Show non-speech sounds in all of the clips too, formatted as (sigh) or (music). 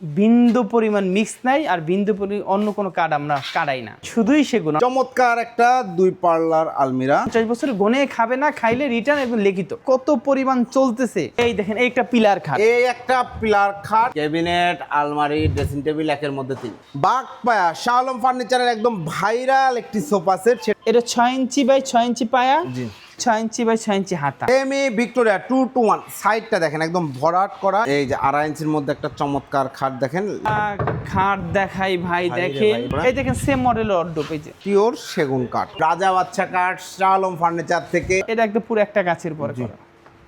বিন্দু পরিমাণ মিক্স নাই আর বিন্দু পরিমাণ অন্য কোনো কাঠ আমরা কাটাই না। শুধুই সেগুলো চমৎকার একটা দুই পার্লার আলমিরা। পঞ্চাশ বছর গনে খাবে না খাইলে রিটার্ন এবং লিখিত। কত পরিমাণ চলতেছে? এই দেখেন এই একটা পিলার খাট এই একটা পিলার খাট ক্যাবিনেট আলমারি ড্রেসিং টেবিল একের মধ্যে তিন। বাঘ পায়া শাহলম ফার্নিচারের একদম ভাইরাল একটি সোফা সেট এটা ছয় ইঞ্চি বাই ছয় ইঞ্চি পায়া। জি। ছয় ইঞ্চি বাই ছয় ইঞ্চি হাতা। Semi Victoria two two one সাইডটা দেখেন একদম ভরাট করা। এই যে আড়াই ইঞ্চির মধ্যে একটা চমৎকার খাট দেখেন। খাট দেখাই ভাই দেখেন। এই দেখেন সেম মডেল অর্ডোপ এই যে। পিওর সেগুন কাঠ। রাজা বাচ্চা কাঠ শালম ফার্নিচার থেকে। এটা একটা পুরো একটা গাছের পরে করা।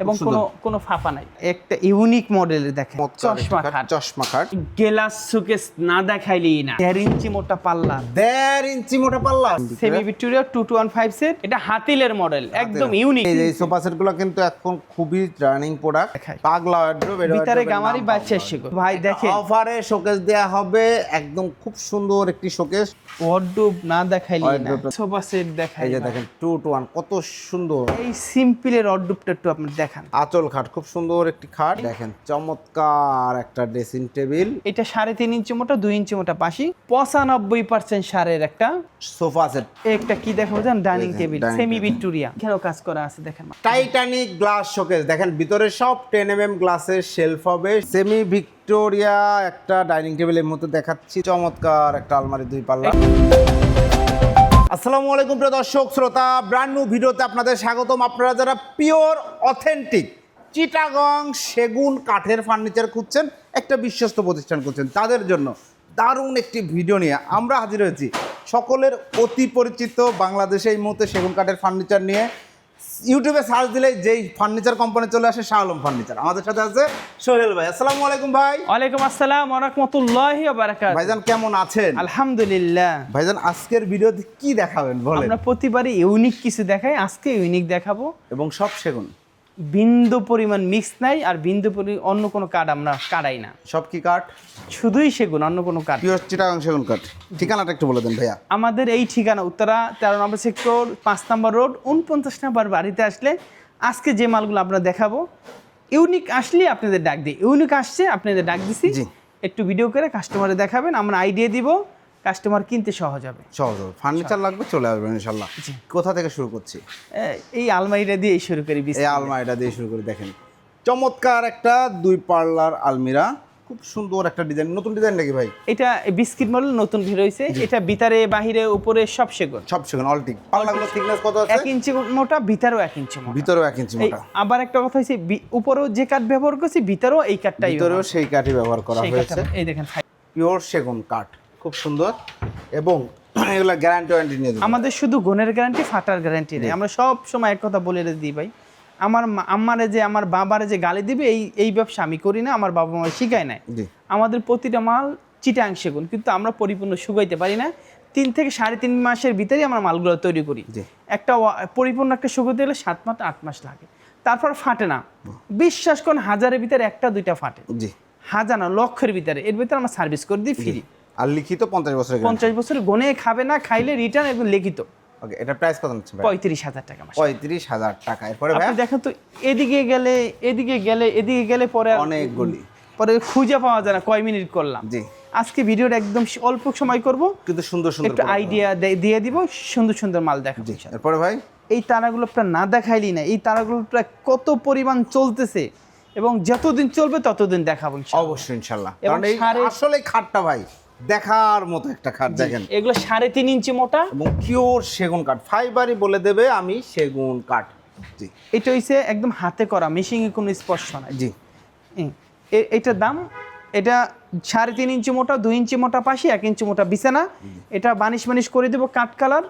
এবং কোনো কোনো ফাঁপা নাই। একটা ইউনিক মডেলের দেখেন। চশমা খাট, চশমা খাট। গেলাস সুকেস না দেখাইলেই না। দেড় ইঞ্চি মোটা পাল্লা। দেড় ইঞ্চি মোটা পাল্লা। Semi Victoria two two one five set. এটা হাতিলের মডেল একদম ইউনিক এই যে সোফা সেটগুলো কিন্তু এখন খুবই রানিং প্রোডাক্ট পাগলা ওয়ার্ড্রোব ভিতরে গামারি বাচ্চা শিখো ভাই দেখেন। অফারে শোকেস দেয়া হবে একদম খুব সুন্দর একটি শোকেস ওয়ার্ডরোব না দেখাইলেই না। সোফা সেট দেখাই এই যে দেখেন টু টু ওয়ান কত সুন্দর। এই সিম্পলের ওয়ার্ডরোবটা একটু আপনি দেখান আঁচল খাট খুব সুন্দর একটি খাট। দেখেন। চমৎকার একটা ড্রেসিং টেবিল। এটা সাড়ে তিন ইঞ্চি মোটা দুই ইঞ্চি মোটা পাশি। পঁচানব্বই পার্সেন্ট সারের একটা সোফা সেট। একটা কি দেখাবো জান? ডাইনিং টেবিল সেমি ভিক্টোরিয়া এখানেও কাজ করা আছে দেখেন টাইটানিক গ্লাস শোকেস দেখেন ভিতরে সব টেন এম এম গ্লাসের শেলফ হবে। সেমি ভিক্টোরিয়া একটা ডাইনিং টেবিলের মতো দেখাচ্ছি। চমৎকার একটা আলমারি দুই পাল্লা। আসসালামু আলাইকুম প্রিয় দর্শক, শ্রোতা ব্র্যান্ড নিউ ভিডিওতে আপনাদের স্বাগতম। আপনারা যারা পিওর অথেন্টিক চিটাগং সেগুন কাঠের ফার্নিচার খুঁজছেন, একটা বিশ্বস্ত প্রতিষ্ঠান খুঁজছেন, তাদের জন্য দারুণ একটি ভিডিও নিয়ে আমরা হাজির হয়েছি। সকলের অতি পরিচিত বাংলাদেশে এই মুহূর্তে সেগুন কাঠের ফার্নিচার নিয়ে। ইউটিউবে সার্চ দিলে যেই ফার্নিচার কোম্পানি চলে আসে শাহ আলম ফার্নিচার আমাদের সাথে আছে সোহেল ভাই। আসসালামু আলাইকুম ভাই। ওয়ালাইকুম আসসালাম রাহমাতুল্লাহি ওয়া বারাকাতুহু। ভাইজান কেমন আছেন? আলহামদুলিল্লাহ। ভাইজান আজকের ভিডিওতে কি দেখাবেন বলেন? আমরা প্রতিবারই ইউনিক কিছু দেখাই আজকে ইউনিক দেখাবো। এবং সব সেগুন। বিন্দু পরিমাণ মিক্স নাই আর বিন্দু পরিমাণ অন্য কোনো কাঠ আমরা কাটাই না। সব কি কাঠ শুধুই সেগুন অন্য কোনো কাঠ পিওর চিটাগাং সেগুন কাঠ ঠিকানাটা একটু বলে দেন ভাইয়া। আমাদের এই ঠিকানা উত্তরা তেরো নম্বর সেক্টর পাঁচ নম্বর রোড উনপঞ্চাশ নম্বর বাড়িতে আসলে আজকে যে মালগুলো আমরা দেখাবো ইউনিক আসলে আপনাদের ডাক দিই। ইউনিক আসছে আপনাদের ডাক দিছি। একটু ভিডিও করে কাস্টমারে দেখাবেন আমরা আইডিয়া দিব। কাস্টমার কিনতে সহজ হবে। সহজ হবে। ফার্নিচার লাগবে চলে আসবেন ইনশাল্লাহ। কোথা থেকে শুরু করছি? এই আলমারিটা দিয়ে শুরু করি এই আলমারিটা দিয়ে শুরু করি দেখেন। চমৎকার একটা দুই পার্লার আলমিরা। খুব সুন্দর একটা ডিজাইন। নতুন ডিজাইন নাকি ভাই? এটা বিস্কিট মডেল নতুন বের হয়েছে এটা ভিতরে বাহিরে উপরে সব সেগুন। সব সেগুন অলটিক পাল্লাগুলো থিকনেস কত আছে? ইঞ্চি মোটা ভিতরেও এক ইঞ্চি মোটা। ভিতরেও এক ইঞ্চি মোটা। আবার একটা কথা হচ্ছে বি- উপরেও যে কাঠ ব্যবহার করছি ভিতরেও এই কাঠটাই ভিতরেও সেই কাঠই ব্যবহার করা হয়েছে। এই দেখেন পিওর সেগুন কাঠ। খুব সুন্দর এবং এগুলো গ্যারান্টি ওয়ারেন্টি নিয়ে আমাদের শুধু গুণের গ্যারান্টি ফাটার গ্যারান্টি নেই। আমরা সব সময় এক কথা বলে দিই ভাই। আমার আমারে যে আমার বাবারে যে গালি দিবে এই এই ব্যবসা আমি করি না আমার বাবা মা শিখায় নাই। আমাদের প্রতিটা মাল চিটাং সেগুন কিন্তু আমরা পরিপূর্ণ শুকাইতে পারি না। তিন থেকে সাড়ে তিন মাসের ভিতরেই আমরা মালগুলো তৈরি করি। একটা পরিপূর্ণ একটা শুকোতে গেলে সাত মাস আট মাস লাগে। তারপর ফাটে না। বিশ্বাস করুন হাজারের ভিতরে একটা দুইটা ফাটে। হাজার না লক্ষের ভিতরে। এর ভিতরে আমরা সার্ভিস করে দিই ফ্রি আর লিখিত পঞ্চাশ গ্যারান্টি পঞ্চাশ বছর গনে খাবে না খাইলে রিটার্ন এবং লিখিত। ওকে এটা প্রাইস কত ভাই? পঁয়ত্রিশ হাজার টাকা পঁয়ত্রিশ হাজার টাকা। এরপরে ভাই দেখেন তো এদিকে গেলে এদিকে গেলে এদিকে গেলে পরে অনেকগুলি পরে খুঁজে পাওয়া যায় না কয় মিনিট করলাম। জি। আজকে ভিডিওটা একদম অল্প সময় করব। কিন্তু সুন্দর সুন্দর একটু আইডিয়া দিয়ে দিব সুন্দর সুন্দর মাল দেখাবো এরপরে ভাই? এই তারাগুলো আপনার না দেখাইলি না এই তারাগুলো প্রায় কত পরিমাণ চলতেছে এবং যতদিন চলবে ততদিন দেখাবো অবশ্যই ইনশাল্লাহ আসলে খাটটা ভাই। দেখার মতো একটা খাট দেখেন। এগুলো সাড়ে তিন ইঞ্চি মোটা। এবং পিওর সেগুন কাঠ। ফাইবারই বলে দেবে আমি সেগুন কাঠ। জি। এটা হইছে একদম হাতে করা মেশিনে কোনো স্পর্শ নাই জি। এটার দাম এটা সাড়ে তিন ইঞ্চি মোটা দুই ইঞ্চি মোটা পাশে এক ইঞ্চি মোটা বিছানা। এটা বানিশ বানিশ করে দেবো কাঠ কালার।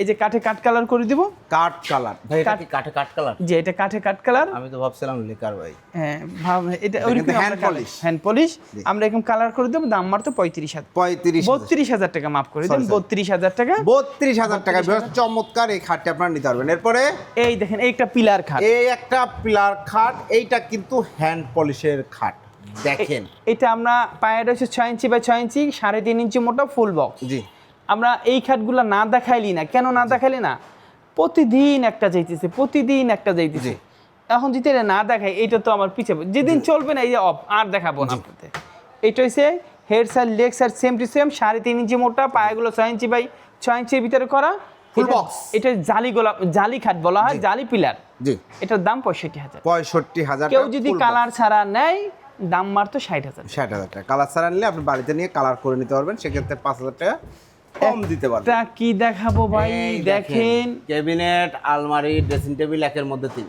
এই যে কাঠে কাঠ কালার করে দিব? কাঠ কালার ভাই এটা কাঠ- কি কাঠে কাঠ কালার যে এটা কাঠে কাঠ কালার আমি তো ভাবছিলাম লিকার ভাই। হ্যাঁ ভাব এটা কিন্তু hand polish। হ্যান্ড পলিশ আমরা এরকম কালার করে দেবো দাম মাত্র পঁয়ত্রিশ হাজার। পঁয়ত্রিশ বত্রিশ হাজার টাকা মাফ করে দেন Sorry, sorry. বত্রিশ হাজার টাকা। বত্রিশ হাজার টাকা। বৃহৎ চমৎকার এই খাটটি আপনারা নিতে পারবেন। এরপরে এই দেখেন এই একটা পিলার খাট। এই একটা পিলার খাট এইটা কিন্তু হ্যান্ড পলিশের খাট। দেখেন। এটা আমরা পায়ের হচ্ছে ছয় ইঞ্চি বাই ছয় ইঞ্চি সাড়ে তিন ইঞ্চি মোটা ফুল বক্স জি। আমরা এই খাটগুলো না দেখাইলি না। কেন না দেখাইলি না? প্রতিদিন একটা যাইতেছে প্রতিদিন একটা যাইতেছে। এখন যদি এটা না দেখাই এটা তো আমার পিছিয়ে যেদিন চলবে না এই যে অফ আর দেখাবো না আপনাদের। এটা হচ্ছে head side leg side same two same সাড়ে তিন ইঞ্চি মোটা পায়াগুলো ছয় ইঞ্চি বাই ছয় ইঞ্চির ভিতরে করা। এটা- এটা জালি গোলাপ জালি খাট বলা হয় জালি পিলার। জি। এটার দাম পঁয়ষট্টি হাজার। পঁয়ষট্টি হাজার কেউ যদি কালার ছাড়া নেয় দাম মারতো ষাট হাজার ষাট হাজার টাকা। কালার ছাড়া নিলে আপনি বাড়িতে নিয়ে কালার করে নিতে পারবেন। সেক্ষেত্রে পাঁচ হাজার টাকা কম দিতে পারবেন তা কি দেখাবো ভাই? দেখেন ক্যাবিনেট আলমারি ড্রেসিং টেবিল একের মধ্যে তিন।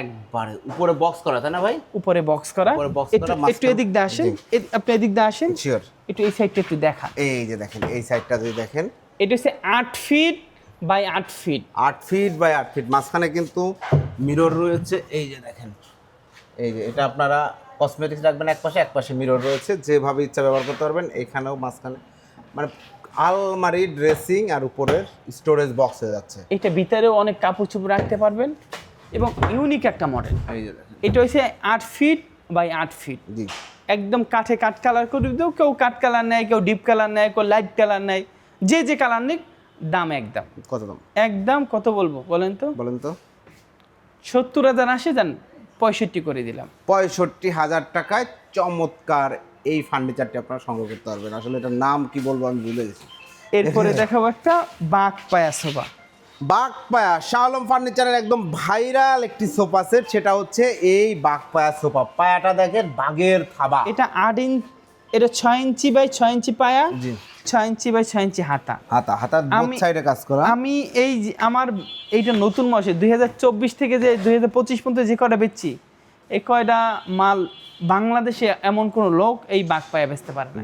একবারে উপরে বক্স করা তাই না ভাই? উপরে বক্স করা। উপরে একটু করা, একটু এদিক দিয়ে আসেন। আপনি এদিক দিয়ে আসেন। শিওর একটু এই সাইডটা একটু দেখা এই যে দেখেন এই সাইডটা যদি দেখেন। এটা হচ্ছে আট ফিট বাই আট ফিট আট ফিট বাই আট ফিট মাঝখানে কিন্তু মিরর রয়েছে। এই যে দেখেন এই যে এটা আপনারা কসমেটিক্স রাখবেন এক পাশে এক পাশে মিরর রয়েছে। যেভাবে ইচ্ছা ব্যবহার করতে পারবেন। এখানেও মাঝখানে মানে আলমারি ড্রেসিং আর উপরের স্টোরেজ বক্স হয়ে যাচ্ছে। এটা ভিতরেও অনেক কাপড় চোপড় রাখতে পারবেন এবং ইউনিক একটা মডেল এটা হচ্ছে আট ফিট বাই আট ফিট জি। একদম কাঠে কাঠ কালার করে দিও কেউ কাঠ কালার নেয় কেউ ডিপ কালার নেয় কেউ লাইট কালার নেয়। যে যে কালার নিক দাম একদম। কত দাম? একদম কত বলব বলেন তো? বলেন তো। সত্তর হাজার আসে যান পঁয়ষট্টি করে দিলাম। পঁয়ষট্টি হাজার টাকায় চমৎকার এই ফার্নিচারটি আপনারা সংগ্রহ করতে পারবেন। আসলে এটার নাম কি বলব আমি ভুলে গেছি। এরপরে (laughs) দেখাবো একটা বাঘ পায়া সোফা বাঘ পায়া শালম ফার্নিচারের একদম ভাইরাল একটি সোফা সেট সেটা হচ্ছে এই বাঘ পায়া সোফা। পায়াটা দেখেন বাঘের থাবা। এটা আট ইঞ্চ এটা ছয় ইঞ্চি বাই ছয় ইঞ্চি পায়া জি। ছয় ইঞ্চি বাই ছয় ইঞ্চি হাতা। হাতা হাতার বোথ আমি- সাইডে কাজ করা। আমি এই যে আমার এইটা নতুন মাসে দুই হাজার চব্বিশ থেকে যে দুই হাজার পঁচিশ পর্যন্ত যে কয়টা বেচছি এই কয়টা মাল বাংলাদেশে এমন কোনো লোক এই বাঘ পায়া বেচতে পারে না।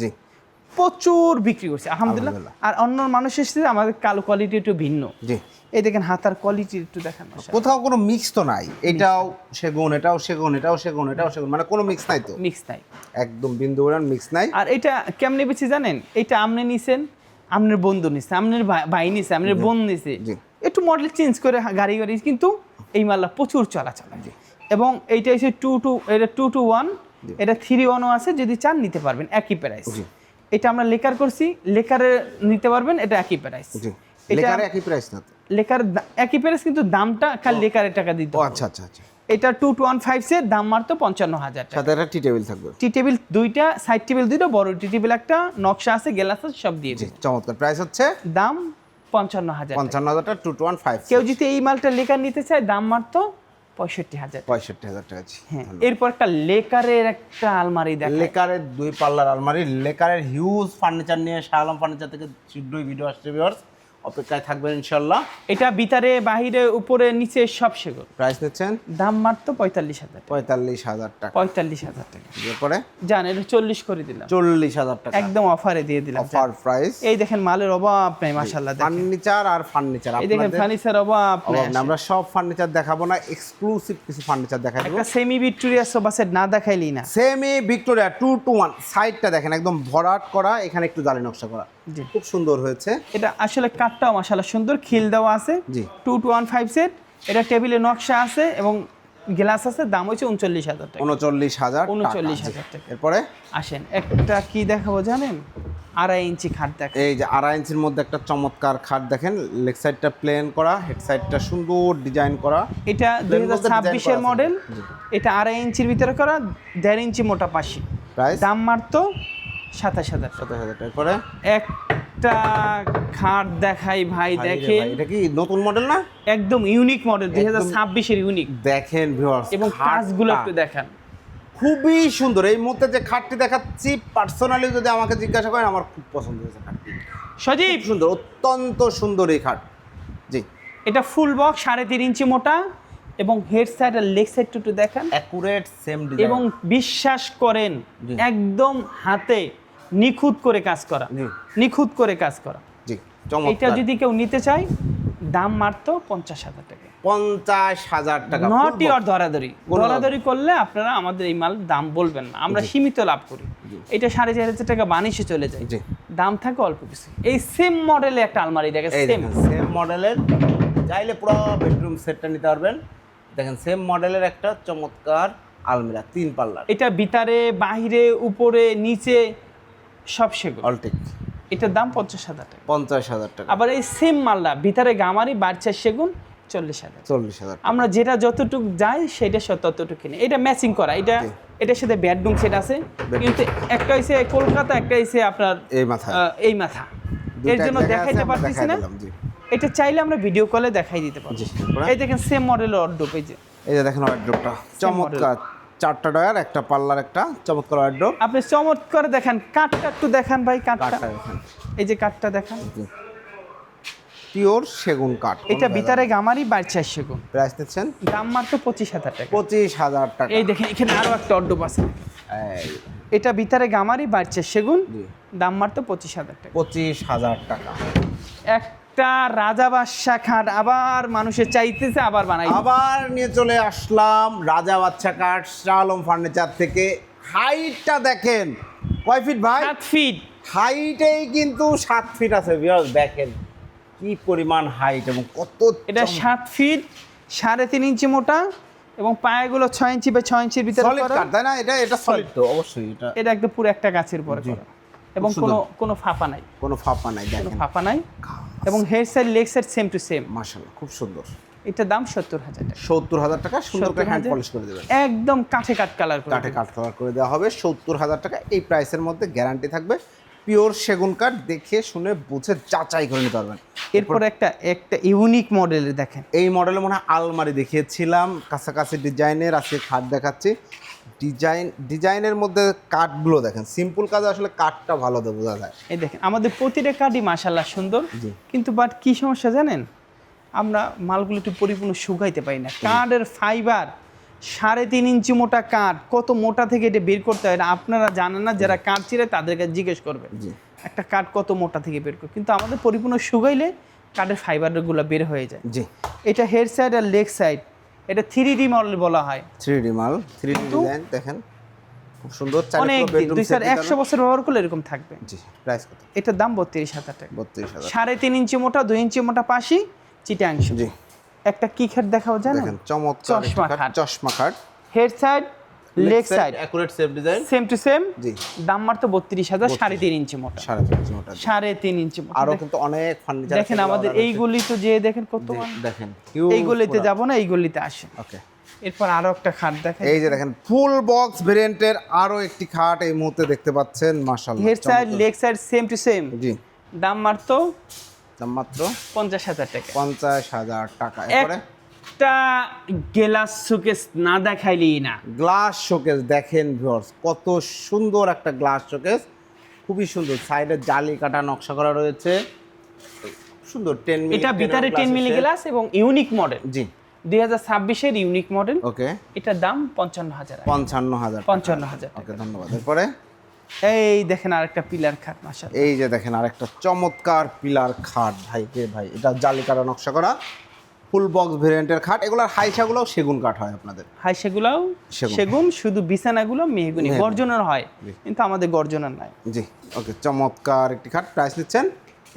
প্রচুর বিক্রি করছে আলহামদুলিল্লাহ। আর অন্য মানুষের সাথে আমাদের কালো কোয়ালিটি একটু ভিন্ন। জি। এই দেখেন হাতার কোয়ালিটি একটু দেখেন কোথাও কোনো মিক্স তো নাই। এটাও সেগুন এটাও সেগুন এটাও সেগুন এটাও সেগুন মানে কোনো মিক্স নাই তো। মিক্স নাই। একদম বিন্দু মিক্স নাই। আর এটা কেমনে বেশি জানেন? এটা আপনি নিছেন আপনার বন্ধু নিছে আপনার ভাই- নিছে আপনার বোন নিছে। জি। একটু মডেল চেঞ্জ করে গাড়ি গাড়ি কিন্তু এই মাল্লা প্রচুর চলাচল। এবং এইটা হচ্ছে টু টু এটা টু টু ওয়ান এটা থ্রি ওয়ানও আছে যদি চান নিতে পারবেন একই প্রাইস এটা আমরা লেকার করছি লেকারে নিতে পারবেন এটা একই প্রাইস জি। লেখার একই প্রাইস না লেকার একই প্রাইস কিন্তু দামটা খালি লেকারের টাকা দিতে আচ্ছা আচ্ছা আচ্ছা। এটা টু টু ওয়ান ফাইভ এর দাম মারতো পঞ্চান্ন হাজার সাথে একটা টি টেবিল থাকবে। টি টেবিল দুইটা সাইড টেবিল দুইটা বড় টি টেবিল একটা নকশা আছে গেলাস আছে সব দিয়ে চমৎকার। প্রাইস হচ্ছে? দাম পঞ্চান্ন হাজার পঞ্চান্ন হাজারটা টু টু ওয়ান ফাইভ কেউ যদি এই মালটা লেকার নিতে চায় দাম মারতো পঁয়ষট্টি হাজার পঁয়ষট্টি হাজার টাকা হ্যাঁ এরপর একটা লেকারের একটা আলমারি দেখ লেকারের দুই পাল্লার আলমারি লেকারের হিউজ ফার্নিচার নিয়ে শাহ আলম ফার্নিচার থেকে শীঘ্রই ভিডিও আসছে ভিউয়ার্স অপেক্ষায় থাকবেন ইনশাল্লাহ এটা ভিতরে বাহিরে উপরে নিচে সব সেগুলো প্রাইস নিচ্ছেন? দাম মারতো পঁয়তাল্লিশ হাজার পঁয়তাল্লিশ হাজার টাকা। পঁয়তাল্লিশ হাজার টাকা। এরপরে জান এটা চল্লিশ করে দিলাম। চল্লিশ হাজার টাকা। একদম অফারে দিয়ে দিলাম। Offer price. এই দেখেন মালের অভাব নাই মাসাল্লাহ দেখেন। ফার্নিচার আর ফার্নিচার। এই দেখেন ফার্নিচার অভাব। আমরা সব ফার্নিচার দেখাবো না এক্সক্লুসিভ কিছু ফার্নিচার দেখাবো। একটা সেমি ভিক্টোরিয়া সোফা সেট না দেখাইলি না। Semi Victoria two two one সাইডটা দেখেন একদম ভরাট করা এখানে একটু জালি নকশা করা। খুব সুন্দর হয়েছে। এটা আসলে কাঠটাও মাসাল্লাহ সুন্দর খিল দেওয়া আছে। Two two one five set এটা টেবিলে নকশা আছে এবং গ্লাস আছে দাম হচ্ছে উনচল্লিশ হাজার টাকা। উনচল্লিশ হাজার উনচল্লিশ হাজার টাকা। এরপরে? আসেন একটা কি দেখাবো জানেন? আড়াই ইঞ্চি খাট দেখা এই যে আড়াই ইঞ্চির মধ্যে একটা চমৎকার খাট দেখেন লেগ সাইডটা প্লেন করা হেড সাইডটা সুন্দর ডিজাইন করা। এটা দুই হাজার ছাব্বিশের মডেল এটা আড়াই ইঞ্চির ভিতরে করা দেড় ইঞ্চি মোটা পাশি দাম মারতো সাতাশ হাজার। সাতাশ হাজার টাকা। এরপরে? একটা খাট দেখাই ভাই দেখেন। এটা কি নতুন মডেল না? একদম ইউনিক মডেল দুই হাজার ছাব্বিশের ইউনিক দেখেন ভিউয়ার্স এবং কাজগুলো একটু দেখান। খুবই সুন্দর। এই মুহূর্তে যে খাটটি দেখাচ্ছি পার্সোনালি যদি আমাকে জিজ্ঞাসা করেন আমার খুব পছন্দ হয়েছে খাটটি। সজীব! সুন্দর অত্যন্ত সুন্দর এই খাট। জি। এটা ফুল বক্স সাড়ে তিন ইঞ্চি মোটা এবং হেড সাইড আর লেগ সাইড একটু দেখান। অ্যাকুরেট সেম ডিজাইন এবং বিশ্বাস করেন একদম হাতে। নিখুঁত করে কাজ করা। নিখুঁত করে কাজ করা। জি এটা যদি কেউ নিতে চায় দাম মারতো পঞ্চাশ হাজার টাকা। পঞ্চাশ হাজার টাকা। নটি আর ধরাধরি ধরাধরি করলে আপনারা আমাদের এই মাল দাম বলবেন না। আমরা সীমিত লাভ করি। এটা সাড়ে চার হাজার টাকা বানিশে চলে যায়। দাম থাকে অল্প কিছু। এই সেম মডেলে একটা আলমারি দেখে এই সেম সেম মডেলের চাইলে পুরো বেডরুম সেটটা নিতে পারবেন। দেখেন সেম মডেলের একটা চমৎকার আলমিরা তিন পাল্লার। এটা ভিতরে বাহিরে উপরে নিচে সব সেগুলো। অলটেক এটার দাম পঞ্চাশ হাজার টাকা। পঞ্চাশ হাজার টাকা। আবার এই সেম মালটা ভিতরে গামারি বাড়ছে সেগুন চল্লিশ হাজার। চল্লিশ হাজার আমরা যেটা যতটুকু যাই সেটা ততটুকু কিনি। এটা ম্যাচিং করা এটা এটার সাথে বেডরুম সেট আছে। কিন্তু একটা হইছে কলকাতা একটা হইছে আপনার এই আহ, এই মাথা। এর জন্য দেখাইতে পারতেছি না। এটা চাইলে আমরা ভিডিও কলে দেখাই দিতে পারব। এই দেখেন সেম মডেলের অর্ডোপ এই যে। এই যে দেখেন ওয়ার্ড্রোপটা চমৎকার। চারটা ডয়ার একটা পাল্লার একটা চমৎকার ওয়ার্ড্রোপ আপনি চমৎকার দেখেন কাঠটা একটু দেখান ভাই কাঠটা। দেখেন। এই যে কাঠটা দেখান। পিওর সেগুন কাঠ এটা ভিতরে গামারি বাইর চারশো গুণ প্রাইস নিচ্ছেন দাম মাত্র পঁচিশ হাজার টাকা। পঁচিশ হাজার টাকা। এই দেখেন এখানে আরও একটা অর্ডোপ আছে। এটা ভিতরে গামারি গুণ জি। দাম মাত্র পঁচিশ হাজার টাকা। পঁচিশ হাজার টাকা। একটা রাজা বাদশা খাট আবার মানুষের চাইতেছে আবার বানাই আবার নিয়ে চলে আসলাম রাজা কাঠ শাহ আলম ফার্নিচার থেকে। হাইটটা দেখেন। কয় ফিট ভাই? সাত ফিট। হাইটেই কিন্তু সাত ফিট আছে বিয়াস দেখেন কি পরিমাণ হাইট এবং কত এটা সাত ফিট সাড়ে তিন ইঞ্চি মোটা এবং পায়েগুলো ছয় ইঞ্চি বা ছয় ইঞ্চির ভিতরে তাই না? এটা এটা সলিড তো অবশ্যই এটা এটা একদম পুরো একটা গাছের পরে করা। এবং কোনো কোনো ফাঁপা নাই। কোনো ফাঁপা নাই কোনো দেখেন। ফাঁপা নাই। এবং head side leg side same to same মাশাআল্লাহ খুব সুন্দর। এটার দাম সত্তর হাজার টাকা। সত্তর হাজার টাকা সুন্দর করে হ্যান্ড পলিশ করে দেবেন। একদম কাঠে কাঠ কালার করে কাঠে কাঠ কালার করে দেওয়া হবে। সত্তর হাজার টাকা এই প্রাইসের মধ্যে গ্যারান্টি থাকবে। পিওর সেগুন কাঠ দেখে শুনে বুঝে যাচাই করে নিতে পারবেন। এরপর একটা একটা ইউনিক মডেলের দেখেন। এই মডেলে মনে হয় আলমারি দেখিয়েছিলাম। কাছাকাছি ডিজাইনের আজকে খাট দেখাচ্ছি। ডিজাইন ডিজাইনের মধ্যে কাঠগুলো দেখেন। সিম্পল কাজে আসলে কাঠটা ভালো দেবো বোঝা যায়। এই দেখেন আমাদের প্রতিটা কাঠই মাসাল্লাহ সুন্দর। কিন্তু বাট কি সমস্যা জানেন? আমরা মালগুলো একটু পরিপূর্ণ শুকাইতে পারি না। কাঠের ফাইবার সাড়ে তিন ইঞ্চি মোটা কাঠ কত মোটা থেকে এটা বের করতে হয় না আপনারা জানেন না যারা কাঠ ছিঁড়ে তাদেরকে জিজ্ঞেস করবে একটা কাঠ কত মোটা থেকে বের করে কিন্তু আমাদের পরিপূর্ণ শুকাইলে কাঠের ফাইবারগুলো বের হয়ে যায়। জি। এটা হেড সাইড আর লেগ সাইড এটা থ্রি ডি মল বলা হয়। থ্রি ডি মাল থ্রি ডি ডিজাইন দেখেন খুব সুন্দর অনেক দুই স্যার একশো বছর ব্যবহার করলে এরকম থাকবে। জি প্রাইস কত? এটার দাম বত্রিশ হাজার টাকা। বত্রিশ হাজার। সাড়ে তিন ইঞ্চি মোটা দুই ইঞ্চি মোটা পাশি চিটাংশ জি। একটা কি খাট দেখাও জানেন চমৎকার চশমা খাট। চশমা খাট। Head side leg side accurate safe design same to same জি। দাম মাত্র বত্রিশ হাজার সাড়ে তিন ইঞ্চি মোটা। ইঞ্চি মোটা জি। সাড়ে তিন ইঞ্চি মোটা। আরও কিন্তু অনেক ফার্নিচার দেখেন আমাদের এই যে দেখেন কত দেখেন। এই গলিতে যাব না এই গলিতে আসে ওকে এরপর আরও একটা খাট দেখেন। এই যে দেখেন ফুল বক্স ভেরিয়েন্টের আরও একটি খাট এই মুহূর্তে দেখতে পাচ্ছেন মাশাআল্লাহ। Head side. Leg side same to same জি। দাম মাত্র দাম মাত্র পঞ্চাশ হাজার টাকা। পঞ্চাশ হাজার টাকা। এরপরে? একটা গেলাস শোকেস না দেখাইলেই না। গ্লাস শোকেস দেখেন ভিউয়ার্স কত সুন্দর একটা গ্লাস শোকেস খুবই সুন্দর সাইডে জালি কাটা নকশা করা রয়েছে। সুন্দর টেন মিলি এটা ভিতরে টেন মিলি গ্লাস এবং ইউনিক মডেল জি। দুই হাজার ছাব্বিশের ইউনিক মডেল ওকে এটার দাম পঞ্চান্ন হাজার। পঞ্চান্ন হাজার পঞ্চান্ন হাজার ওকে ধন্যবাদ। এরপরে? এই দেখেন আরেকটা পিলার খাট মাসাল এই যে দেখেন আরেকটা চমৎকার পিলার খাট। ভাই কে ভাই এটা জালি কাটা নকশা করা। ফুল বক্স ভেরিয়েন্টের খাট এগুলোর হাইসাগুলোও সেগুন কাঠ হয় আপনাদের। হাই সেগুলাও সেগুন। শুধু বিছানাগুলো মেহগুনি। গর্জনের হয় কিন্তু আমাদের গর্জনের নাই। জি ওকে চমৎকার একটি খাট। প্রাইস নিচ্ছেন?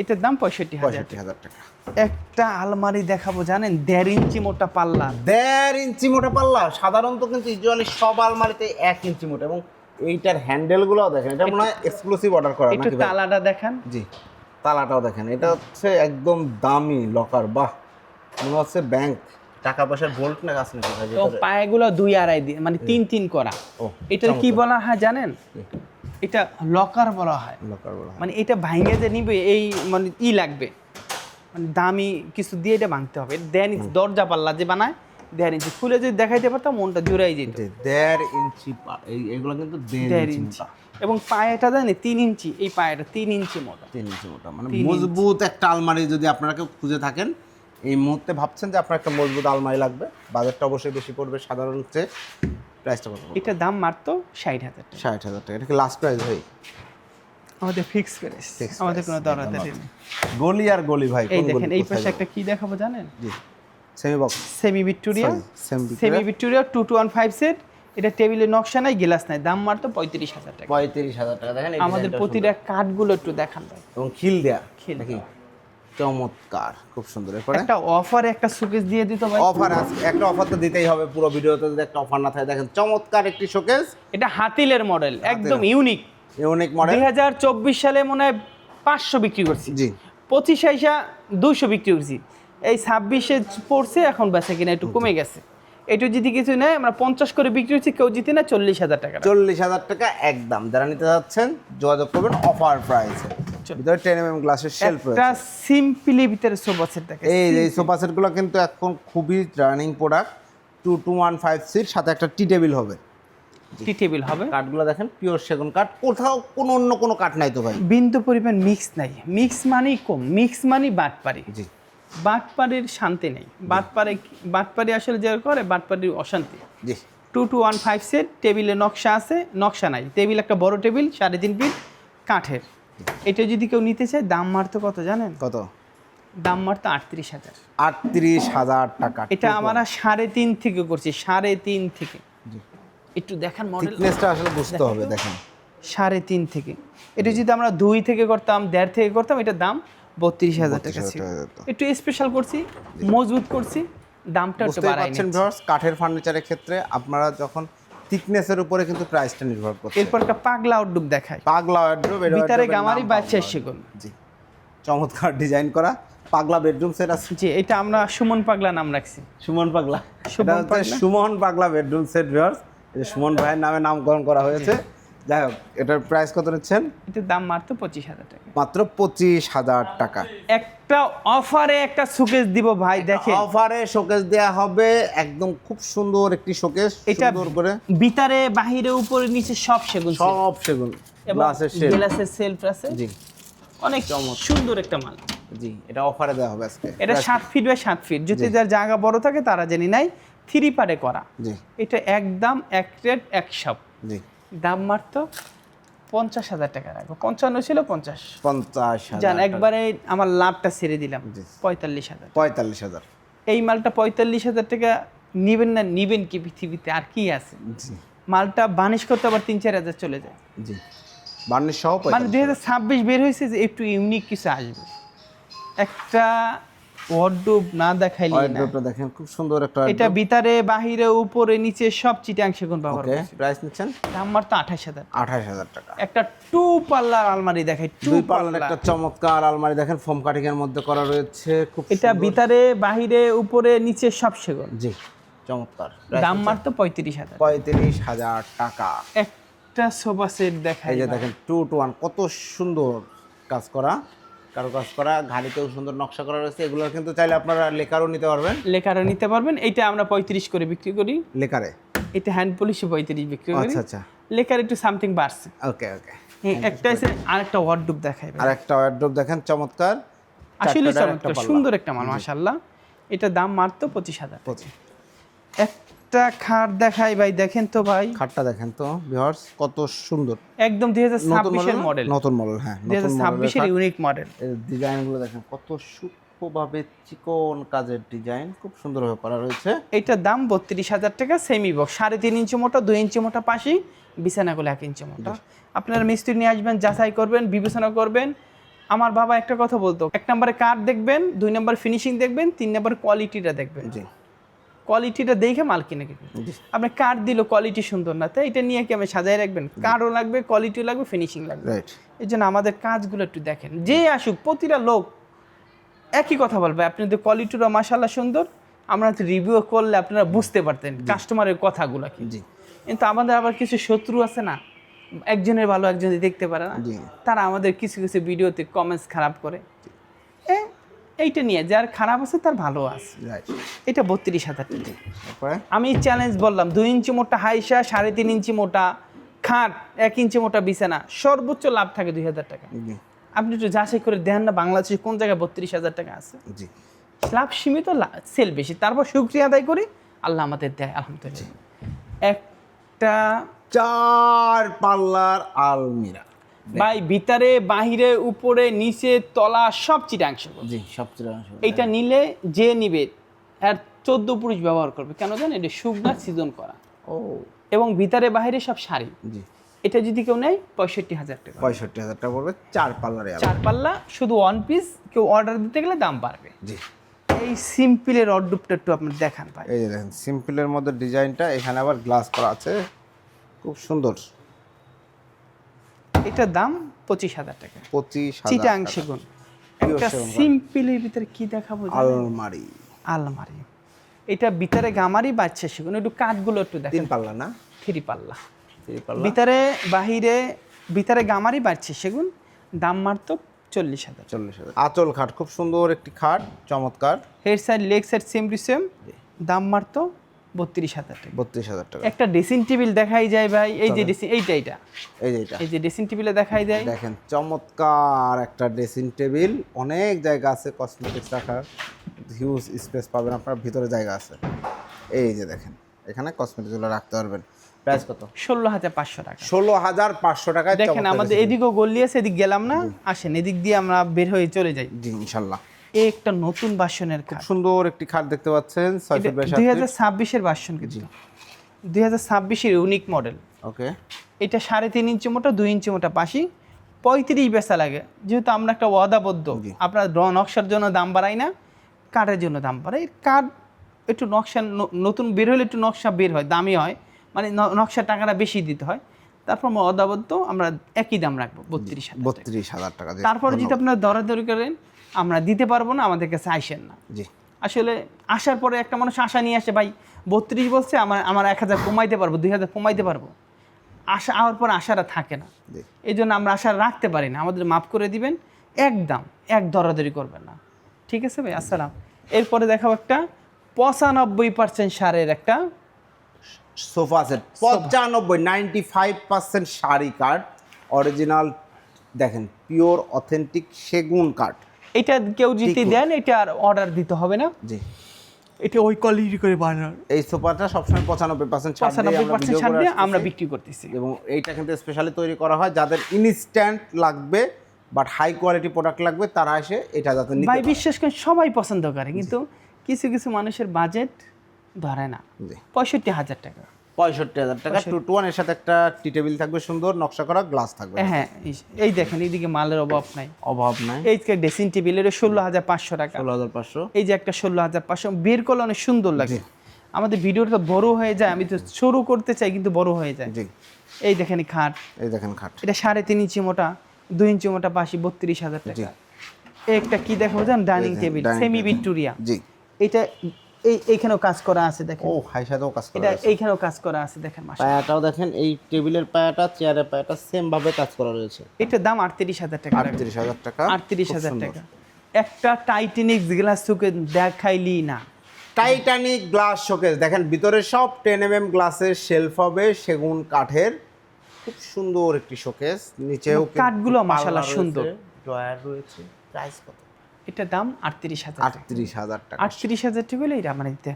এটার দাম পঁয়ষট্টি পঁয়ষট্টি হাজার টাকা। একটা আলমারি দেখাবো জানেন? দেড় ইঞ্চি মোটা পাল্লা। দেড় ইঞ্চি মোটা পাল্লা। সাধারণত কিন্তু ইউজুয়ালি সব আলমারিতে এক ইঞ্চি মোটা এবং এইটার হ্যান্ডেলগুলো দেখেন এটা মনে হয় এক্সক্লুসিভ অর্ডার করা একটু? তালাটা দেখেন। জি তালাটাও দেখেন। এটা হচ্ছে একদম দামি লকার বাহ! মনে হচ্ছে ব্যাংক টাকা পয়সার ভোল্ট না গাছ নাকি ভাই? পায়েগুলো দুই আড়াই দিয়ে মানে তিন তিন করা। ও এটার কি বলা হয় জানেন? এটা লকার বলা হয়। লকার বলা। মানে এটা ভাঙে যে নিবে এই মানে ই লাগবে। মানে দামি কিছু দিয়ে এটা ভাঙতে হবে। ইঞ্চি দরজা পাল্লা যে বানায় দেড় ইঞ্চি খুলে যদি দেখাইতে পারতাম মনটা জুড়াই যেত। দেড় ইঞ্চি এগুলো কিন্তু দেড় ইঞ্চি। এবং পায়েটা জানে তিন ইঞ্চি এই পায়েটা তিন ইঞ্চি মোটা। তিন ইঞ্চি মোটা মানে মজবুত একটা আলমারি যদি আপনারা কেউ খুঁজে থাকেন এই মুহূর্তে ভাবছেন যে আপনার একটা মজবুত আলমারি লাগবে। বাজারটা অবশ্যই বেশি পড়বে। সাধারণ হচ্ছে প্রাইসটা কত? এটার দাম মাত্র ষাট হাজার টাকা। ষাট হাজার টাকা। এটা কি লাস্ট প্রাইস ভাই? আমাদের ফিক্স প্রাইস আমাদের কোনো দরাদারি নেই। গলি আর গলি ভাই এই কোন দেখেন এই পাশে একটা কি দেখাবো জানেন? জি। Semi box semi Victoria semi Victoria two two one five set এটা টেবিলের নকশা নাই গ্লাস নাই। দাম মাত্র পঁয়ত্রিশ হাজার টাকা। পঁয়ত্রিশ হাজার টাকা। দেখেন আমাদের প্রতিটা কাঠগুলো একটু দেখান ভাই। এবং খিল দেয়া। খিল। চমৎকার খুব সুন্দর। এরপরে? একটা অফার একটা শোকেস দিয়ে দিত ভাই অফার আছে একটা অফার তো দিতেই হবে পুরো ভিডিওতে যদি একটা অফার না থাকে দেখেন চমৎকার একটি শোকেস এটা হাতিলের মডেল একদম ইউনিক ইউনিক মডেল দুই হাজার চব্বিশ সালে মনে হয় পাঁচশো বিক্রি করছি। জি। পঁচিশ আইসা দুইশো বিক্রি করছি। এই 26 এ পড়ছে এখন বেচা কিনা একটু কমে গেছে। একটু যদি কিছু নেয় আমরা পঞ্চাশ করে বিক্রি হচ্ছে কেউ জিতে না চল্লিশ হাজার টাকা। চল্লিশ হাজার টাকা একদম। যারা নিতে যাচ্ছেন যোগাযোগ করবেন অফার প্রাইসে। ভিতরে টেন এম গ্লাসের শেলফ রয়েছে। সিম্পলি ভিতরে সোফা সেট দেখে এই এই সোফা সেটগুলো কিন্তু এখন খুবই running product two two one five seat সাথে একটা টি টেবিল হবে। টি টেবিল হবে। কাঠগুলো দেখেন পিওর সেগুন কাঠ কোথাও কোনো অন্য কোনো কাঠ নাই তো ভাই। বিন্দু পরিমাণ মিক্স নাই। মিক্স মানেই কম মিক্স মানেই বাটপারি। জি। বাটপাড়ির শান্তি নেই। বাটপাড়ে বাটপাড়ি আসলে যে করে বাটপাড়ির অশান্তি। জি। Two two one five set টেবিলে নকশা আছে নকশা নাই। টেবিল একটা বড় টেবিল সাড়ে তিন ফিট কাঠের। এটা যদি কেউ নিতে চায় দাম মারতো কত জানেন? কত? দাম মারতো আটত্রিশ হাজার। আটত্রিশ হাজার টাকা। এটা আমরা সাড়ে তিন থেকে করছি সাড়ে তিন থেকে। একটু দেখান মডেল থিকনেসটা আসলে বুঝতে হবে দেখেন। সাড়ে তিন থেকে। এটা যদি আমরা দুই থেকে করতাম দেড় থেকে করতাম এটার দাম বত্রিশ হাজার টাকা ছিল। একটু স্পেশাল করছি মজবুত করছি দামটা একটু ভিউয়ার্স কাঠের ফার্নিচারের ক্ষেত্রে আপনারা যখন থিকনেসের উপরে কিন্তু প্রাইসটা নির্ভর করছে। এরপর একটা পাগলা আউটডুক দেখায় পাগলা ওয়ার্ড্রোব ভিতরে গামারি বাচ্চা জি চমৎকার ডিজাইন করা পাগলা বেডরুম সেট আছে। জি এটা আমরা সুমন পাগলা নাম রাখছি। সুমন পাগলা। সুমন হচ্ছে পাগলা? সুমন পাগলা বেডরুম সেট ভিউয়ার্স সুমন ভাইয়ের নামে নামকরণ করা হয়েছে। যাই হোক এটার প্রাইস কত নিচ্ছেন? এটার দাম মাত্র পঁচিশ হাজার টাকা। মাত্র পঁচিশ হাজার টাকা। একটা অফারে একটা সুকেস দিব ভাই দেখেন। অফারে শোকেস দেয়া হবে একদম খুব সুন্দর একটি শোকেস এটা সুন্দর করে। ভিতরে বাহিরে উপরে নিচে সব সেগুন সব সেগুন গ্লাসের শেল গ্লাসের সেলফ আছে। জি। অনেক সুন্দর একটা মাল। জি এটা অফারে দেওয়া হবে আজকে। এটা সাত ফিট বাই সাত ফিট যদি যার জায়গা বড় থাকে তারা জানি নাই। থ্রি পারে করা। জি। এটা একদম এক রেট এক সব জি। দাম মারত পঞ্চাশ হাজার টাকা রাখব। পঞ্চান্ন ছিল পঞ্চাশ। পঞ্চাশ জান একবারে আমার লাভটা ছেড়ে দিলাম। পঁয়তাল্লিশ হাজার। পঁয়তাল্লিশ হাজার। এই মালটা পঁয়তাল্লিশ হাজার টাকা নিবেন না নিবেন কি পৃথিবীতে? আর কি আছে? মালটা বানিশ করতে আবার তিন চার হাজার চলে যায়। জি। বার্নিশ সহ মানে দুই হাজার ছাব্বিশ বের হয়েছে যে একটু ইউনিক কিছু আসবে। একটা ওয়ার্ডরোব না দেখাইলে না। ওয়ার্ড্রোবটা দেখেন খুব সুন্দর একটা এটা ভিতরে বাহিরে উপরে নিচে সব চিটাং সেগুন ব্যবহার ওকে প্রাইস নিচ্ছেন? দাম মার তো আঠাশ হাজার। আঠাশ হাজার টাকা। একটা টু পাল্লার আলমারি দেখাই টু পাল্লার একটা চমৎকার আলমারি দেখেন ফোম কাটিং এর মধ্যে করা রয়েছে খুব এটা। ভিতরে বাহিরে উপরে নিচে সব সেগুন। জি চমৎকার। দাম হাজার। পঁয়ত্রিশ হাজার টাকা। একটা সোফা সেট দেখাই এই যে দেখেন টু টু ওয়ান কত সুন্দর কাজ করা। কারও কাজ করা ঘাড়িতেও সুন্দর নকশা করা রয়েছে এগুলো কিন্তু চাইলে আপনারা লেকারও নিতে পারবেন। লেখারও নিতে পারবেন। এটা আমরা পঁয়ত্রিশ করে বিক্রি করি। লেকারে? এটা হ্যান্ড পলিশে পঁয়ত্রিশ বিক্রি করি। আচ্ছা আচ্ছা। লেখার একটু সামথিং বাড়ছে। ওকে ওকে হ্যাঁ, একটা আছে আরেকটা ওয়ার্ডরোব দেখাই আর একটা ওয়ার্ড্রোব দেখেন চমৎকার। আসলে চমৎকার সুন্দর একটা মাল মাশাল্লাহ এটা দাম মারতো পঁচিশ হাজার। পঁচিশ। একটা খাট দেখাই ভাই দেখেন তো ভাই। খাটটা দেখেন তো ভিউয়ার্স কত সুন্দর। একদম দুই হাজার মডেল মডেল নতুন মডেল হ্যাঁ দুই হাজার ছাব্বিশের ইউনিক মডেল ডিজাইনগুলো দেখেন কত সূক্ষ্মভাবে চিকন কাজের ডিজাইন খুব সুন্দরভাবে করা রয়েছে। এইটার দাম বত্রিশ হাজার টাকা সেমি বক্স সাড়ে তিন ইঞ্চি মোটা দুই ইঞ্চি মোটা পাশি বিছানাগুলো এক ইঞ্চি মোটা। আপনারা মিস্ত্রি নিয়ে আসবেন যাচাই করবেন বিবেচনা করবেন। আমার বাবা একটা কথা বলতো এক নম্বরে কাঠ দেখবেন দুই নম্বর ফিনিশিং দেখবেন তিন নম্বর কোয়ালিটিটা দেখবেন। জি। কোয়ালিটিটা দেখে মাল কিনে আপনি কাঠ দিল কোয়ালিটি সুন্দর না তাই এটা নিয়ে কি আমি সাজাই রাখবেন? কাঠও লাগবে কোয়ালিটিও লাগবে ফিনিশিং লাগবে। এই জন্য আমাদের কাজগুলো একটু দেখেন। যে আসুক প্রতিটা লোক একই কথা বলবে আপনাদের কোয়ালিটিটা মাসাল্লাহ সুন্দর আমরা রিভিউ করলে আপনারা বুঝতে পারতেন কাস্টমারের কথাগুলো কি? কিন্তু আমাদের আবার কিছু শত্রু আছে না একজনের ভালো একজন দেখতে পারে না। তারা আমাদের কিছু কিছু ভিডিওতে কমেন্টস খারাপ করে। এইটা নিয়ে যার খারাপ আছে তার ভালো আছে। এটা বত্রিশ হাজার টাকা। আমি চ্যালেঞ্জ বললাম দুই ইঞ্চি মোটা হাইসা সাড়ে তিন ইঞ্চি মোটা খাট এক ইঞ্চি মোটা বিছানা সর্বোচ্চ লাভ থাকে দুই হাজার টাকা। আপনি একটু যাচাই করে দেন না বাংলাদেশে কোন জায়গায় বত্রিশ হাজার টাকা আছে। জি। লাভ সীমিত সেল বেশি। তারপর শুক্রিয়া আদায় করি আল্লাহ আমাদের দেয় আলহামদুলিল্লাহ। একটা চার পাল্লার আলমিরা। ভাই ভিতরে বাহিরে উপরে নিচে তলা সব চিটাংশ জি সবচেয়ে এইটা নিলে যে নিবে আর চোদ্দ পুরুষ ব্যবহার করবে। কেন জানেন? এটা শুকনা সিজন করা। ও। এবং ভিতরে বাহিরে সব শাড়ি। জি। এটা যদি কেউ নেয় পঁয়ষট্টি হাজার টাকা। পঁয়ষট্টি হাজার টাকা পড়বে চার পাল্লারে চার পাল্লা শুধু ওয়ান পিস কেউ অর্ডার দিতে গেলে দাম বাড়বে। জি। এই সিম্পলের অর্ডুপটা একটু আপনি দেখান ভাই। এই দেখেন সিম্পলের মধ্যে ডিজাইনটা এখানে আবার গ্লাস করা আছে। খুব সুন্দর। এটার দাম পঁচিশ হাজার টাকা। পঁচিশ চিটাং। সেগুন একটা। সিম্পলের ভিতরে কি দেখাবো আলমারি। আলমারি। এটা ভিতরে গামারি বাচ্চা সেগুন। একটু কাঠগুলো একটু তিন দেখেন। পাল্লা না? থ্রি পাল্লা তিন পাল্লা ভিতরে বাহিরে ভিতরে গামারি বাড়ছে সেগুন। দাম মারতো চল্লিশ হাজার। চল্লিশ হাজার। আঁচল খাট খুব সুন্দর একটি খাট চমৎকার। Head side leg side same to same. দাম মারতো বত্রিশ হাজার টাকা। বত্রিশ হাজার টাকা। একটা ড্রেসিং টেবিল দেখাই যায় ভাই এই যে ড্রেসিং এইটা এইটা। এই যে এটা এই যে ড্রেসিং টেবিলে দেখাই যায়। দেখেন চমৎকার একটা ড্রেসিং টেবিল অনেক জায়গা আছে কসমেটিক্স রাখার। হিউজ স্পেস পাবেন আপনার ভিতরে জায়গা আছে। এই যে দেখেন এখানে কসমেটিক্সগুলো রাখতে পারবেন। প্রাইস কত? ষোলো হাজার পাঁচশো টাকা। ষোলো হাজার পাঁচশো টাকায় দেখেন আমাদের এদিকেও গল্লি আছে এদিক গেলাম না আসেন এদিক দিয়ে আমরা বের হয়ে চলে যাই। জি ইনশাল্লাহ। একটা নতুন বাসনের খাট। সুন্দর একটি খাট দেখতে পাচ্ছেন দুই হাজার ছাব্বিশের বাসন কিন্তু। দুই হাজার ছাব্বিশের ইউনিক মডেল ওকে। এটা সাড়ে তিন ইঞ্চি মোটা দুই ইঞ্চি মোটা পাশি। পঁয়ত্রিশ বেচা লাগে। যেহেতু আমরা একটা ওয়াদাবদ্ধ। আপনার নকশার জন্য দাম বাড়াই না কাঠের জন্য দাম বাড়াই। কাঠ একটু নকশা নতুন বের হলে একটু নকশা বের হয় দামি হয়। মানে নকশার টাকাটা বেশি দিতে হয়। তারপর অদাবদ্ধ আমরা একই দাম রাখব বত্রিশ হাজার বত্রিশ হাজার টাকা তারপরে যদি। আপনার দরাদরি করেন আমরা দিতে পারব না আমাদের কাছে আইসেন না। জি। আসলে আসার পরে একটা মানুষ আশা নিয়ে আসে ভাই বত্রিশ বলছে আমার আমার এক হাজার কমাইতে পারব দুই হাজার কমাইতে পারব। আশা আওয়ার পর আশাটা থাকে না। এই জন্য আমরা আশা রাখতে পারি না। আমাদের মাফ করে দিবেন একদম এক দরাদরি করবেন না। ঠিক আছে ভাই? আসসালাম। এরপরে দেখাবো একটা পঁচানব্বই পার্সেন্ট সারের একটা সোফা সেট। পঁচানব্বই নাইনটি ফাইভ পার্সেন্ট শাড়ি কাঠ। অরিজিনাল দেখেন পিওর অথেন্টিক সেগুন কাঠ। এটা কেউ যদি দেন এটা আর অর্ডার দিতে হবে না। জি। এটা ওই কোয়ালিটি করে বানানোর। এই সোফাটা সবসময় পঁচানব্বই পার্সেন্ট পঁচানব্বই পার্সেন্ট ছাড় দিয়ে আমরা বিক্রি করতেছি। এবং এইটা কিন্তু স্পেশালি তৈরি করা হয় যাদের ইনস্ট্যান্ট লাগবে বাট হাই কোয়ালিটি প্রোডাক্ট লাগবে তারা এসে এটা যাতে নিতে ভাই পারে। বিশ্বাস করেন সবাই পছন্দ করে কিন্তু কিছু কিছু মানুষের বাজেট ধরে না। পঁয়ষট্টি হাজার টাকা। পঁয়ষট্টি হাজার টাকা। টু টু এর সাথে একটা টি টেবিল থাকবে সুন্দর নকশা করা গ্লাস থাকবে হ্যাঁ এই- দেখেন এইদিকে মালের অভাব নাই। অভাব নাই। এই যে ড্রেসিং টেবিলের ষোলো হাজার পাঁচশো টাকা। ষোলো হাজার পাঁচশো। এই যে একটা ষোলো হাজার পাঁচশো বের করলে অনেক সুন্দর লাগে। আমাদের ভিডিওটা বড় হয়ে যায় আমি তো শুরু করতে চাই কিন্তু বড় হয়ে যায়। এই দেখেন খাট। এই দেখেন খাট। এটা সাড়ে তিন ইঞ্চি মোটা দুই ইঞ্চি মোটা পাশি বত্রিশ হাজার টাকা। একটা কি দেখাবো জান ডাইনিং টেবিল সেমি ভিক্টোরিয়া জি। এটা এই এইখানেও কাজ করা আছে দেখেন ও কাজ করা এটা। এইখানেও কাজ করা আছে দেখেন মাসা পায়াটাও দেখেন এই টেবিলের পায়াটা চেয়ারের পায়াটা সেম ভাবে কাজ করা রয়েছে এটার দাম আটত্রিশ হাজার টাকা রাখবে। আটত্রিশ হাজার টাকা আটত্রিশ খুব হাজার সুন্দর। টাকা একটা টাইটানিক গ্লাস চোখে দেখাইলি না টাইটানিক গ্লাস শোকেস দেখেন ভিতরে সব টেন এম এম গ্লাসের শেলফ হবে সেগুন কাঠের খুব সুন্দর একটি শোকেস নিচেও কাঠগুলো মাশাআল্লাহ সুন্দর। ড্রয়ার রয়েছে প্রাইস কত এটার দাম আটত্রিশ হাজার আটত্রিশ হাজার টাকা। আটত্রিশ হাজার টাকা হলে এটা আমার দিতে।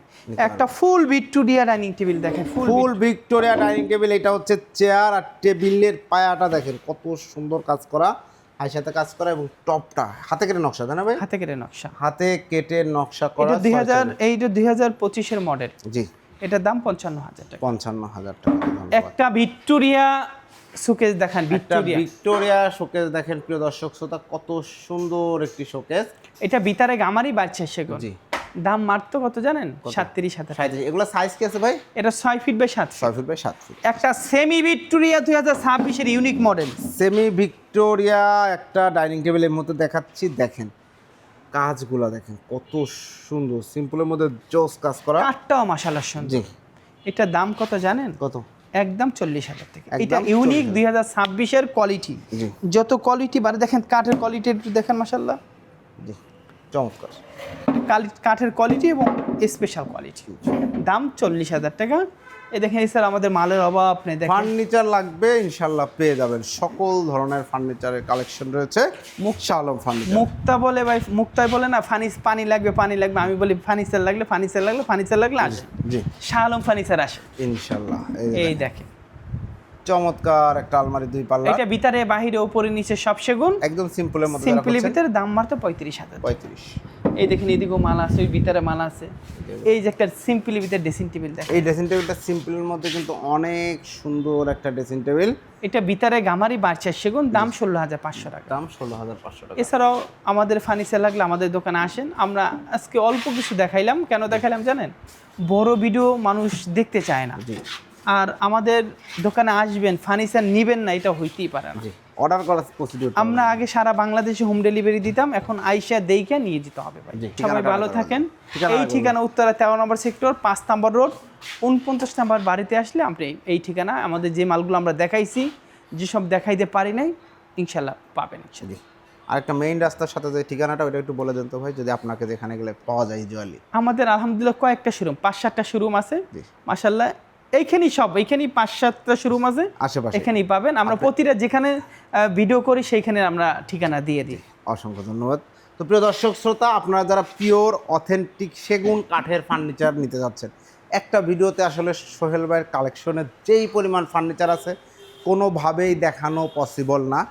একটা ফুল ভিক্টোরিয়া ডাইনিং টেবিল দেখেন ফুল ভিক্টোরিয়া ডাইনিং টেবিল এটা হচ্ছে চেয়ার আর টেবিলের পায়াটা দেখেন কত সুন্দর কাজ করা হাই সাথে কাজ করা এবং টপটা হাতে কেটে নকশা তাই না ভাই? হাতে কেটে নকশা। হাতে কেটে নকশা করা দুই হাজার। এইটা দুই হাজার পঁচিশের মডেল জি। এটার দাম পঞ্চান্ন হাজার টাকা। পঞ্চান্ন হাজার টাকা। একটা ভিক্টোরিয়া সুকেস দেখান ভিক্টোরিয়া। ভিক্টোরিয়া শোকেস দেখেন প্রিয় দর্শক শ্রোতা কত সুন্দর একটি শোকেস। এটা ভিতরে গামারই বাড়ছে সেগুন। জি। দাম মারতো কত জানেন? সাতত্রিশ হাজার। এগুলো সাইজ কি আছে ভাই? এটা ছয় ফিট বাই সাত ছয় ফিট বাই সাত ফিট একটা সেমি ভিক্টোরিয়া দুই হাজার ছাব্বিশের ইউনিক মডেল সেমি ভিক্টোরিয়া একটা ডাইনিং টেবিলের মধ্যে দেখাচ্ছি। দেখেন কাজগুলো দেখেন কত সুন্দর। সিম্পলের মধ্যে জোস কাজ করা। কাঠটাও মাসাল্লাহ সুন্দর। জি। এটার দাম কত জানেন? কত? একদম চল্লিশ হাজার টাকা এটা ইউনিক দুই হাজার ছাব্বিশের কোয়ালিটি যত কোয়ালিটি বাড়ে দেখেন কাঠের কোয়ালিটি একটু দেখেন মাসাল্লাহ চমৎকার। কাঠের কোয়ালিটি এবং স্পেশাল কোয়ালিটি দাম চল্লিশ হাজার টাকা। এ দেখেন স্যার আমাদের মালের অভাব নেই দেখেন। ফার্নিচার লাগবে ইনশাল্লাহ পেয়ে যাবেন। সকল ধরনের ফার্নিচারের কালেকশন রয়েছে। মুখ আলম ফার্নিচার। মুক্তা বলে ভাই মুক্তায় বলে না ফানিস পানি লাগবে পানি লাগবে। আমি বলি ফার্নিচার লাগলে ফার্নিচার লাগলে ফার্নিচার লাগলে আসে। জি শাহ আলম ফার্নিচার আসে। ইনশাল্লাহ এই দেখেন, চমৎকার একটা আলমারি দুই পাল্লা এটা ভিতরে বাহিরে উপরে নিচে সব সেগুন। একদম সিম্পলের মধ্যে সিম্পলের ভিতরে দাম মারতো পঁয়ত্রিশ হাজার পঁয়ত্রিশ। এই দেখেন এদিকেও মাল আছে ওই ভিতরে মাল আছে। এই যে একটা সিম্পলি ভিতরে ড্রেসিং টেবিল দেখেন। এই ড্রেসিং টেবিলটা সিম্পলের মধ্যে কিন্তু অনেক সুন্দর একটা ড্রেসিং টেবিল এটা ভিতরে গামারি বাড়ছে সেগুন দাম ষোলো হাজার পাঁচশো টাকা। দাম ষোলো হাজার পাঁচশো টাকা। এছাড়াও আমাদের ফার্নিচার লাগলে আমাদের দোকানে আসেন। আমরা আজকে অল্প কিছু দেখাইলাম। কেন দেখাইলাম জানেন? বড় ভিডিও মানুষ দেখতে চায় না। আর আমাদের দোকানে আসবেন ফার্নিচার নেবেন না এটা হইতেই পারে না। অর্ডার করার প্রসিডিউর আমরা আগে সারা বাংলাদেশে হোম ডেলিভারি দিতাম এখন আইসা দেইকে নিয়ে যেতে হবে ভাই। সবাই ভালো থাকেন। এই ঠিকানা উত্তরা তেরো নম্বর সেক্টর পাঁচ নম্বর রোড উনপঞ্চাশ নম্বর বাড়িতে আসলে আপনি এই ঠিকানা আমাদের যে মালগুলো আমরা দেখাইছি যেসব দেখাইতে পারি নাই ইনশাল্লাহ পাবেন ইনশাল্লাহ। আরেকটা মেইন রাস্তার সাথে যে ঠিকানাটা ওটা একটু বলে দেন তো ভাই যদি আপনাকে যেখানে গেলে পাওয়া যায় ইউজুয়ালি আমাদের আলহামদুলিল্লাহ কয়েকটা শোরুম পাঁচ সাতটা শোরুম আছে। জি। মাসাল্লাহ এইখানেই সব এইখানেই পাঁচ সাতটা শোরুম আছে আশেপাশে। এখানেই পাবেন। আমরা প্রতিটা যেখানে ভিডিও করি সেইখানে আমরা ঠিকানা দিয়ে দিই। অসংখ্য ধন্যবাদ। তো প্রিয় দর্শক শ্রোতা আপনারা যারা পিওর অথেন্টিক সেগুন কাঠের ফার্নিচার নিতে যাচ্ছেন একটা ভিডিওতে আসলে সোহেল ভাইয়ের কালেকশনের যেই পরিমাণ ফার্নিচার আছে কোনোভাবেই দেখানো পসিবল না।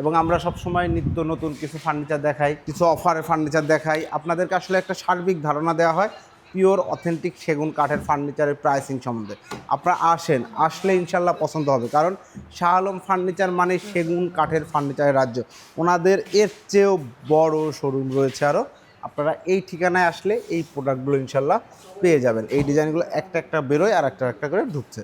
এবং আমরা সব সময় নিত্য নতুন কিছু ফার্নিচার দেখাই কিছু অফারের ফার্নিচার দেখাই। আপনাদেরকে আসলে একটা সার্বিক ধারণা দেওয়া হয়। পিওর, অথেন্টিক সেগুন কাঠের ফার্নিচারের প্রাইসিং সম্বন্ধে। আপনারা আসেন, আসলে ইনশাল্লাহ পছন্দ হবে। কারণ শাহ আলম ফার্নিচার মানে সেগুন কাঠের ফার্নিচারের রাজ্য। ওনাদের এর চেয়েও বড় শোরুম রয়েছে আরও আপনারা এই ঠিকানায় আসলে এই প্রোডাক্টগুলো ইনশাল্লাহ পেয়ে যাবেন। এই ডিজাইনগুলো একটা একটা বেরোয় আর একটা একটা করে ঢুকছে।